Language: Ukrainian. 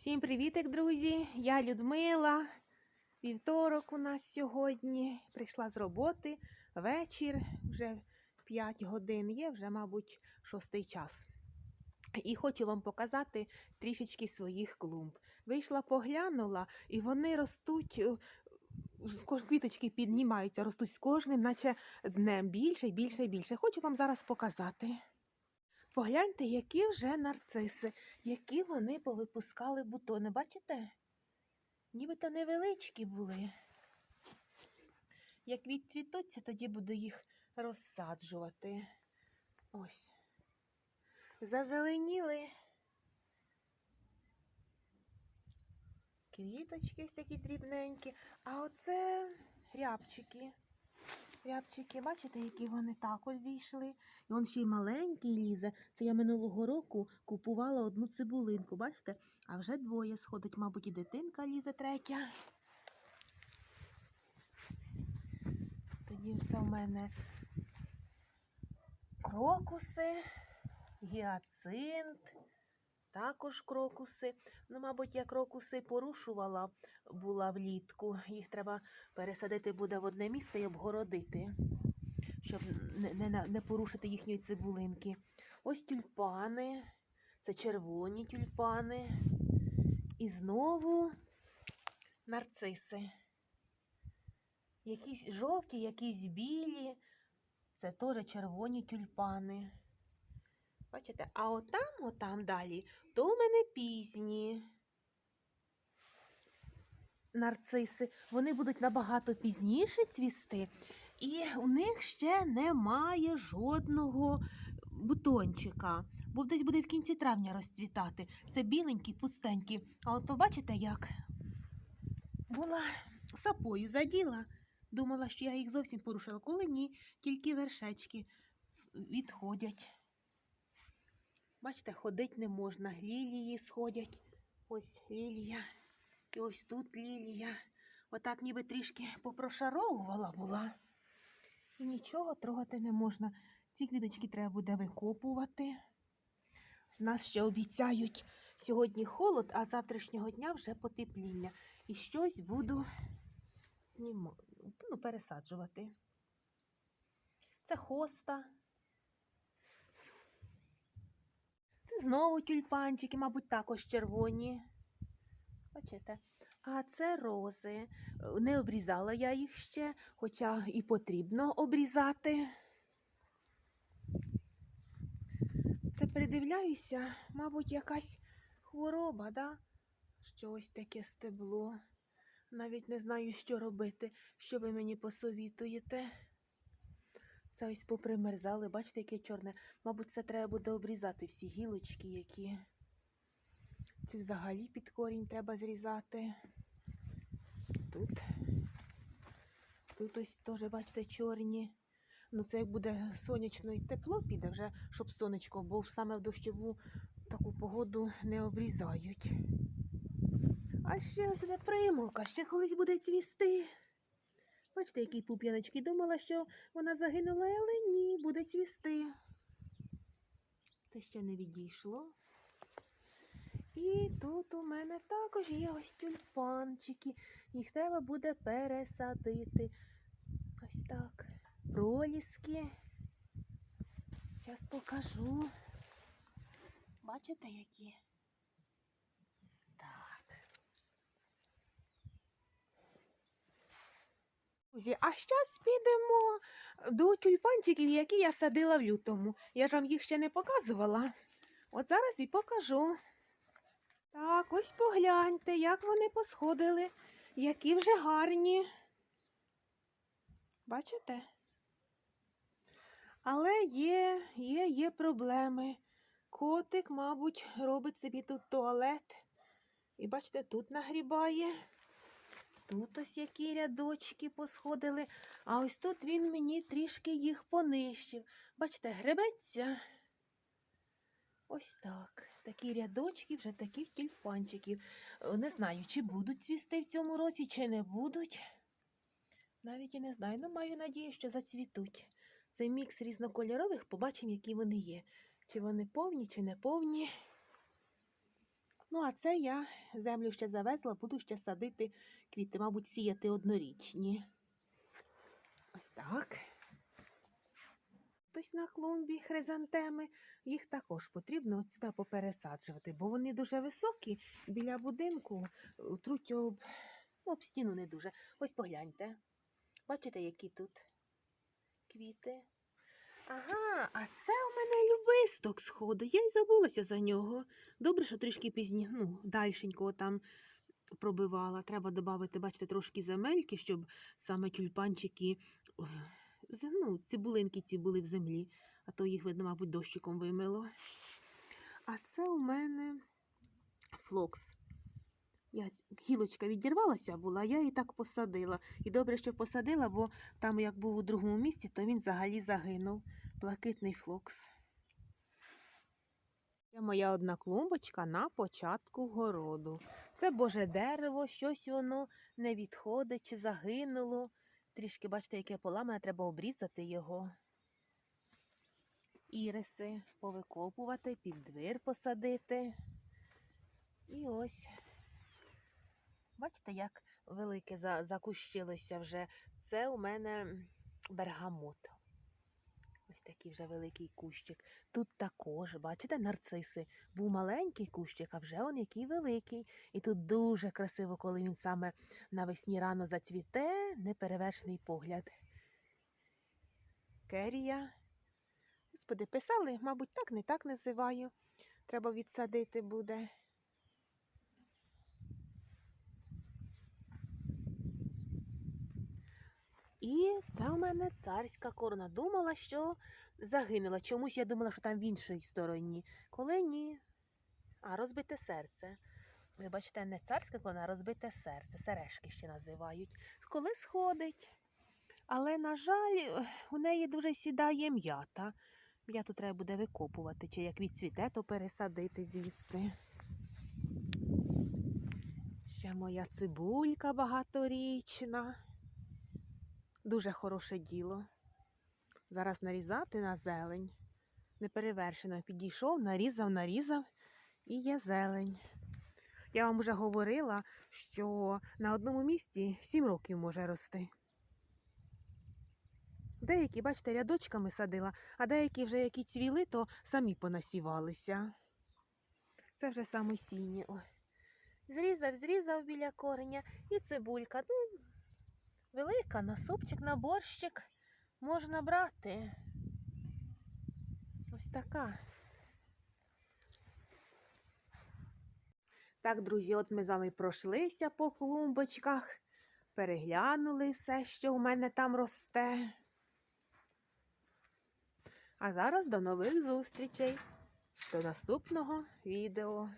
Всім привітик, друзі! Я Людмила. Вівторок у нас сьогодні. Прийшла з роботи. Вечір, вже 5 годин є, вже, мабуть, шостий час. І хочу вам показати трішечки своїх клумб. Вийшла, поглянула, і вони ростуть, е, квіточки піднімаються, ростуть з кожним, наче днем більше, більше більше. Хочу вам зараз показати. Погляньте, які вже нарциси, які вони повипускали бутони. Бачите? Нібито невеличкі були. Як відцвітуться, тоді буду їх розсаджувати. Ось. Зазеленіли. Квіточки ось такі дрібненькі. А оце рябчики. Рябчики, бачите, які вони також зійшли. І он ще й маленький лізе. Це я минулого року купувала одну цибулинку, бачите? А вже двоє сходить, мабуть, і дитинка лізе третя. Тоді це в мене крокуси, гіацинт, також крокуси. Ну, мабуть, я крокуси порушувала була влітку. Їх треба пересадити буде в одне місце і обгородити, щоб не, не, не порушити їхньої цибулинки. Ось тюльпани, це червоні тюльпани. І знову нарциси. Якісь жовті, якісь білі. Це теж червоні тюльпани. Бачите, а отам, отам далі, то у мене пізні нарциси. Вони будуть набагато пізніше цвісти, і у них ще немає жодного бутончика. Бо десь буде в кінці травня розцвітати. Це біленькі, пустенькі. А от бачите, як була сапою заділа. Думала, що я їх зовсім порушила. Коли ні, тільки вершечки відходять. Бачите, ходить не можна. Лілії сходять. Ось лілія. І ось тут лілія. Отак ніби трішки попрошаровувала була. І нічого трогати не можна. Ці квіточки треба буде викопувати. Нас ще обіцяють сьогодні холод, а завтрашнього дня вже потепління. І щось буду знімо... ну, пересаджувати. Це хоста. Це знову тюльпанчики, мабуть, також червоні. Бачите? А це рози. Не обрізала я їх ще, хоча і потрібно обрізати. Це придивляюся, мабуть, якась хвороба, да? Що ось таке стебло. Навіть не знаю, що робити, що ви мені посовітуєте. Це ось попримерзали, бачите, яке чорне. Мабуть, це треба буде обрізати всі гілочки, які. Ці взагалі під корінь треба зрізати. Тут. Тут ось теж, бачите, чорні. Ну, це як буде сонячно і тепло піде вже, щоб сонечко, бо саме в дощову таку погоду не обрізають. А ще ось не примулка, ще колись буде цвісти. Бачите, які пуп'яночки. Думала, що вона загинула, але ні, буде цвісти. Це ще не відійшло. І тут у мене також є ось тюльпанчики. Їх треба буде пересадити. Ось так. Проліски. Зараз покажу. Бачите, які? Друзі, а зараз підемо до тюльпанчиків, які я садила в лютому. Я ж вам їх ще не показувала. От зараз і покажу. Так, ось погляньте, як вони посходили, які вже гарні. Бачите? Але є, є, є проблеми. Котик, мабуть, робить собі тут туалет. І бачите, тут нагрібає. Тут ось які рядочки посходили, а ось тут він мені трішки їх понищив. Бачите, гребеться. Ось так. Такі рядочки вже таких тюльпанчиків. Е, Не знаю, чи будуть цвісти в цьому році, чи не будуть. Навіть і не знаю, але маю надію, що зацвітуть. Цей мікс різнокольорових, побачимо, які вони є. Чи вони повні, чи не повні. Ну, а це я землю ще завезла, буду ще садити квіти, мабуть, сіяти однорічні. Ось так. Ось на клумбі хризантеми. Їх також потрібно от сюди попересаджувати, бо вони дуже високі біля будинку, е, труть об, ну, об стіну не дуже. Ось погляньте. Бачите, які тут квіти? Ага, а це у мене любисток сходу. Я й забулася за нього. Добре, що трішки пізні, ну, дальшенько там пробивала. Треба додати, бачите, трошки земельки, щоб саме тюльпанчики, ну, цибулинки ці були в землі, а то їх, видно, мабуть, дощиком вимило. А це у мене флокс. Я гілочка відірвалася була, я її так посадила. І добре, що посадила, бо там, як був у другому місці, то він взагалі загинув. Блакитний флокс. Це моя одна клумбочка на початку городу. Це боже дерево, щось воно не відходить чи загинуло. Трішки, бачите, яке поламане, треба обрізати його. Іриси повикопувати, під двір посадити. І ось. Бачите, як велике закущилося вже. Це у мене бергамот. Ось такий вже великий кущик. Тут також, бачите, нарциси. Був маленький кущик, а вже он який великий. І тут дуже красиво, коли він саме навесні рано зацвіте, неперевершений погляд. Керія. Господи, писали, мабуть, так, не так називаю. Треба відсадити буде. І це у мене царська корона. Думала, що загинула. Чомусь я думала, що там в іншій стороні. Коли ні. А розбите серце. Ви бачите, не царська корона, а розбите серце. Сережки ще називають. Коли сходить. Але, на жаль, у неї дуже сідає м'ята. М'яту треба буде викопувати, чи як відцвіте, то пересадити звідси. Ще моя цибулька багаторічна. Дуже хороше діло. Зараз нарізати на зелень. Неперевершено підійшов, нарізав, нарізав і є зелень. Я вам вже говорила, що на одному місці 7 років може рости. Деякі, бачите, рядочками садила, а деякі вже які цвіли, то самі понасівалися. Це вже самосінні. Ой. Зрізав, зрізав біля кореня і цибулька. Ну, велика на супчик, на борщик можна брати. Ось така. Так, друзі, от ми з вами пройшлися по клумбочках, переглянули все, що у мене там росте. А зараз до нових зустрічей, до наступного відео.